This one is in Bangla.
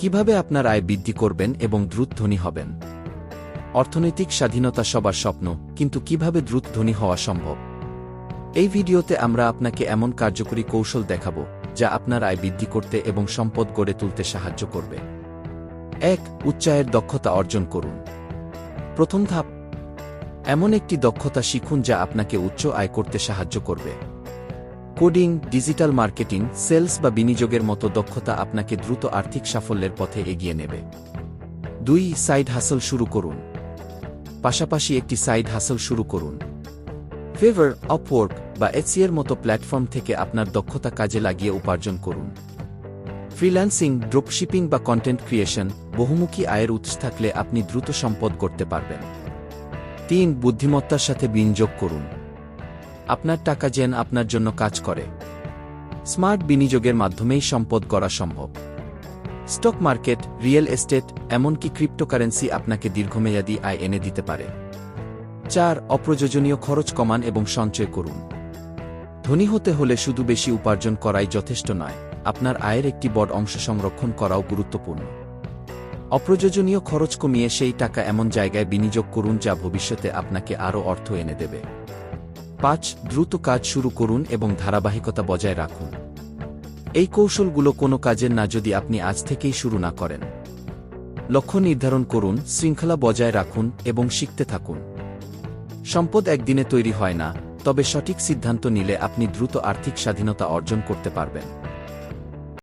কীভাবে আপনার আয় বৃদ্ধি করবেন এবং দ্রুত ধনী হবেন? অর্থনৈতিক স্বাধীনতা সবার স্বপ্ন, কিন্তু কীভাবে দ্রুত ধনী হওয়া সম্ভব? এই ভিডিওতে আমরা আপনাকে এমন কার্যকরী কৌশল দেখাব, যা আপনার আয় বৃদ্ধি করতে এবং সম্পদ গড়ে তুলতে সাহায্য করবে। এক উচ্চায়ের দক্ষতা অর্জন করুন। প্রথম ধাপ, এমন একটি দক্ষতা শিখুন যা আপনাকে উচ্চ আয় করতে সাহায্য করবে। কোডিং, ডিজিটাল মার্কেটিং, সেলস বা বিনিয়োগের মতো দক্ষতা আপনাকে দ্রুত আর্থিক সাফল্যের পথে এগিয়ে নেবে। দুই, সাইড হাসল শুরু করুন। পাশাপাশি একটি সাইড হাসল শুরু করুন। ফেভার আপওয়ার্ক বা এর মতো প্ল্যাটফর্ম থেকে আপনার দক্ষতা কাজে লাগিয়ে উপার্জন করুন। ফ্রিল্যান্সিং ড্রপশিপিং বা কন্টেন্ট ক্রিয়েশন বহুমুখী আয়ের উৎস থাকলে আপনি দ্রুত সম্পদ করতে পারবেন। তিন, বুদ্ধিমত্তার সাথে বিনিয়োগ করুন। আপনার টাকা যেন আপনার জন্য কাজ করে। স্মার্ট বিনিয়োগের মাধ্যমেই সম্পদ করা সম্ভব। স্টক মার্কেট, রিয়েল এস্টেট, এমনকি ক্রিপ্টোকারেন্সি আপনাকে দীর্ঘমেয়াদী আয় এনে দিতে পারে। চার, অপ্রয়োজনীয় খরচ কমান এবং সঞ্চয় করুন। ধনী হতে হলে শুধু বেশি উপার্জন করাই যথেষ্ট নয়, আপনার আয়ের একটি বড় অংশ সংরক্ষণ করাও গুরুত্বপূর্ণ। অপ্রয়োজনীয় খরচ কমিয়ে সেই টাকা এমন জায়গায় বিনিয়োগ করুন যা ভবিষ্যতে আপনাকে আরও অর্থ এনে দেবে। পাঁচ, দ্রুত কাজ শুরু করুন এবং ধারাবাহিকতা বজায় রাখুন। এই কৌশলগুলো কোনো কাজের না যদি আপনি আজ থেকেই শুরু না করেন। লক্ষ্য নির্ধারণ করুন, শৃঙ্খলা বজায় রাখুন এবং শিখতে থাকুন। সম্পদ একদিনে তৈরি হয় না, তবে সঠিক সিদ্ধান্ত নিলে আপনি দ্রুত আর্থিক স্বাধীনতা অর্জন করতে পারবেন।